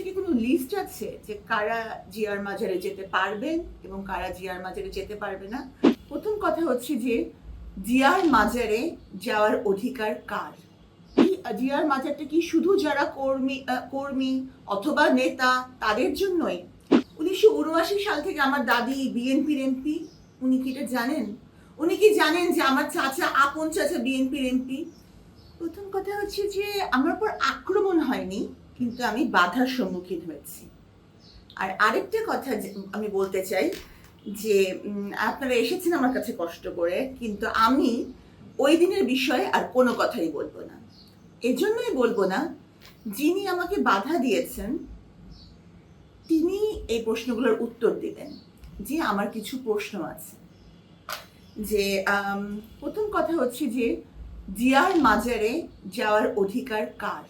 কাছে কি কোনো লিস্ট আছে যে কারা জিয়ার মাজারে যেতে পারবেন এবং কারা জিয়ার মাজারে যেতে পারবে না? প্রথম কথা হচ্ছে যে জিয়ার মাজারে যাওয়ার অধিকার কার? জিয়ার মাজারটা কি শুধু যারা কর্মী কর্মী অথবা নেতা, তাদের জন্যই? উনিশশো উনআশি সাল থেকে আমার দাদি বিএনপির এমপি উনি কি এটা জানেন? উনি কি জানেন যে আমার চাচা, আপন চাচা বিএনপির এমপি প্রথম কথা হচ্ছে যে আমার উপর আক্রমণ হয়নি। কিন্তু আমি বাধার সম্মুখীন হয়েছি। আর আরেকটা কথা আমি বলতে চাই যে আপনারা এসেছেন আমার কাছে কষ্ট করে, কিন্তু আমি ওই দিনের বিষয়ে আর কোনো কথাই বলব না। এজন্যই বলব না, যিনি আমাকে বাধা দিয়েছেন, তিনি এই প্রশ্নগুলোর উত্তর দিবেন, যে আমার কিছু প্রশ্ন আছে। যে প্রথম কথা হচ্ছে যে, জিয়ার মাজারে যাওয়ার অধিকার কার?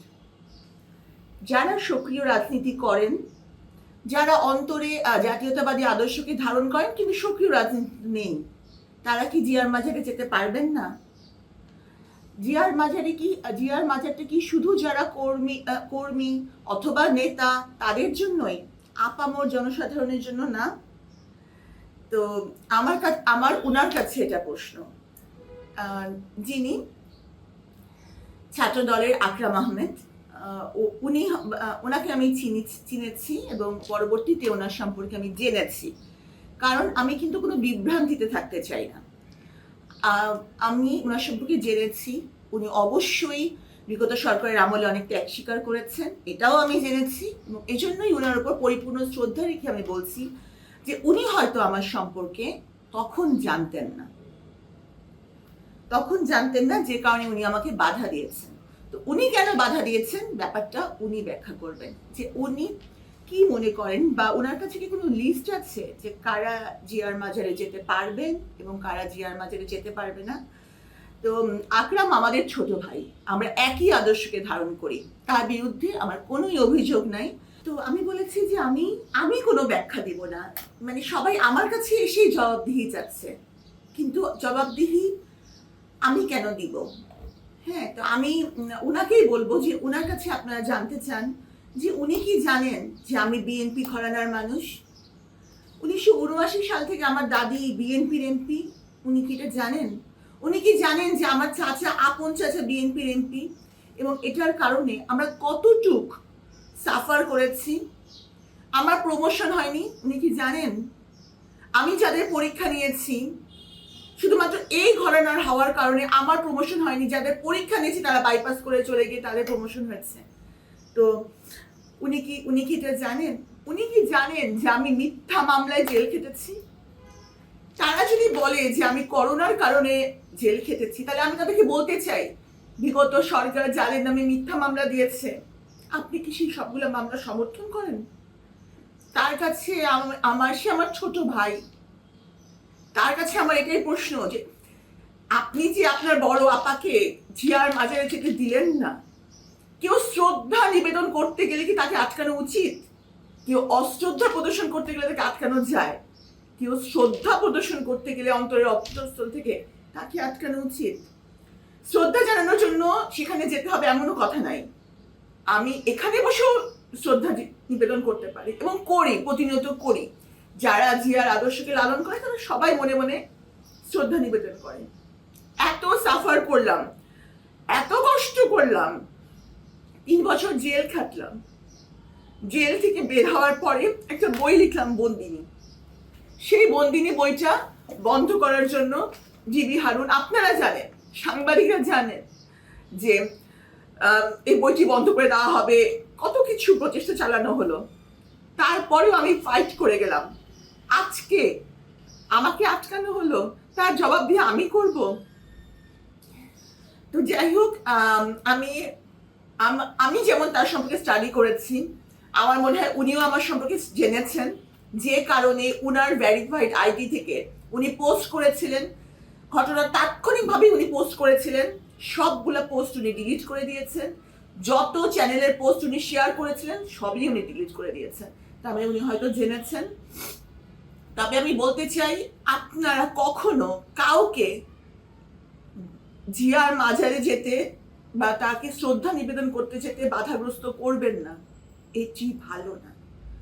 যারা সক্রিয় রাজনীতি করেন, যারা অন্তরে জাতীয়তাবাদী আদর্শকে ধারণ করেন, কিন্তু সক্রিয় রাজনীতি নেই, তারা কি জিয়ার মাজারে যেতে পারবেন না? জিয়ার মাজারে কি জিয়ার মাজারটা কি শুধু যারা কর্মী কর্মী অথবা নেতা, তাদের জন্যই, আপামর জনসাধারণের জন্য না? তো আমার আমার ওনার কাছে এটা প্রশ্ন। যিনি ছাত্র দলের আকরাম আহমেদ উনি ওনাকে আমি চিনি চিনেছি এবং পরবর্তীতে ওনার সম্পর্কে আমি জেনেছি। কারণ আমি কিন্তু কোনো বিভ্রান্তিতে থাকতে চাই না। আমি ওনার সম্পর্কে জেনেছি। উনি অবশ্যই বিগত সরকারের আমলে অনেক ত্যাগ স্বীকার করেছেন। এটাও আমি জেনেছি। এবং এজন্যই ওনার উপর পরিপূর্ণ শ্রদ্ধা রেখে আমি বলছি যে উনি হয়তো আমার সম্পর্কে তখন জানতেন না। তখন জানতেন না যে কারণে উনি আমাকে বাধা দিয়েছেন। উনি কেন বাধা দিয়েছেন? ব্যাপারটা উনি ব্যাখ্যা করবেন। যে উনি কি মনে করেন বা ওনার কাছে কি কোনো লিস্ট আছে যে কারা জিয়ার মাজারে যেতে পারবেন এবং কারা জিয়ার মাজারে যেতে পারবে না? তো আকরাম আমাদের ছোট ভাই। আমরা একই আদর্শকে ধারণ করি। তার বিরুদ্ধে আমার কোনোই অভিযোগ নাই। তো আমি বলেছি যে আমি আমি কোনো ব্যাখ্যা দিব না। মানে সবাই আমার কাছে এসেই জবাবদিহি চাচ্ছে। কিন্তু জবাবদিহি আমি কেন দিব? হ্যাঁ তো আমি ওনাকেই বলব যে ওনার কাছে আপনারা জানতে চান যে উনি কি জানেন যে আমি বিএনপি ঘরানার মানুষ? উনিশশো উনআশি সাল থেকে আমার দাদি বিএনপির এমপি উনি কি এটা জানেন? উনি কি জানেন যে আমার চাচা, আপন চাচা বিএনপির এমপি এবং এটার কারণে আমরা কতটুক সাফার করেছি? আমার প্রমোশন হয়নি, উনি কি জানেন? আমি যাদের পরীক্ষা নিয়েছি শুধুমাত্র এই ঘরানার হওয়ার কারণে আমার প্রমোশন হয়নি। যাদের পরীক্ষা নিয়েছি, তারা বাইপাস করে চলে গিয়ে তাদের প্রমোশন হয়েছে। তো উনি কি উনি কি এটা জানেন? উনি কি জানেন যে আমি মিথ্যা মামলায় জেল খেটেছি? তারা যদি বলে যে আমি করোনার কারণে জেল খেটেছি, তাহলে আমি তাদেরকে বলতে চাই, বিগত সরকার যাদের নামে মিথ্যা মামলা দিয়েছে, আপনি কি সেই সবগুলো মামলা সমর্থন করেন? তার কাছে আম- আমার, সে আমার ছোট ভাই। তার কাছে আমার এটাই প্রশ্ন যে, আপনি যে আপনার বড় আপাকে জিয়ার মাজারে যেতে দিলেন না, কেউ শ্রদ্ধা নিবেদন করতে গেলে কি তাকে আটকানো উচিত? কেউ অশ্রদ্ধা প্রদর্শন করতে গেলে তাকে আটকানো যায়? কেউ শ্রদ্ধা প্রদর্শন করতে গেলে অন্তরের অন্তঃস্থল থেকে তাকে আটকানো উচিত? শ্রদ্ধা জানানোর জন্য সেখানে যেতে হবে এমনও কথা নাই। আমি এখানে বসেও শ্রদ্ধা নিবেদন করতে পারি এবং করি, প্রতিনিয়ত করি। যারা জিয়ার আদর্শকে লালন করে, তারা সবাই মনে মনে শ্রদ্ধা নিবেদন করে। এত সাফার করলাম, এত কষ্ট করলাম, তিন বছর জেল খাটলাম। জেল থেকে বের হওয়ার পরে একটা বই লিখলাম বন্দিনী। সেই বন্দিনী বইটা বন্ধ করার জন্য জিবি হারুন, আপনারা জানেন, সাংবাদিকরা জানেন যে এই বইটি বন্ধ করে দেওয়া হবে, কত কিছু প্রচেষ্টা চালানো হলো। তারপরেও আমি ফাইট করে গেলাম। আজকে আমাকে আটকানো হলো, তার জবাব দিয়ে আমি করব। তো যাই হোক, আমি আমি যেমন তার সম্পর্কে স্টাডি করেছি, আমার মনে হয় উনিও আমার সম্পর্কে জেনেছেন, যে কারণে উনার ভ্যারিফাইড আইডি থেকে উনি পোস্ট করেছিলেন, ঘটনা তাৎক্ষণিকভাবে উনি পোস্ট করেছিলেন, সবগুলা পোস্ট উনি ডিলিট করে দিয়েছেন, যত চ্যানেলের পোস্ট উনি শেয়ার করেছিলেন, সবই উনি ডিলিট করে দিয়েছেন। তার মানে উনি হয়তো জেনেছেন। তবে আমি বলতে চাই, আপনারা কখনো কাউকে জিয়ার মাঝারে যেতে বা তাকে শ্রদ্ধা নিবেদন করতে যেতে বাধাগ্রস্ত করবেন না। এটি ভালো না।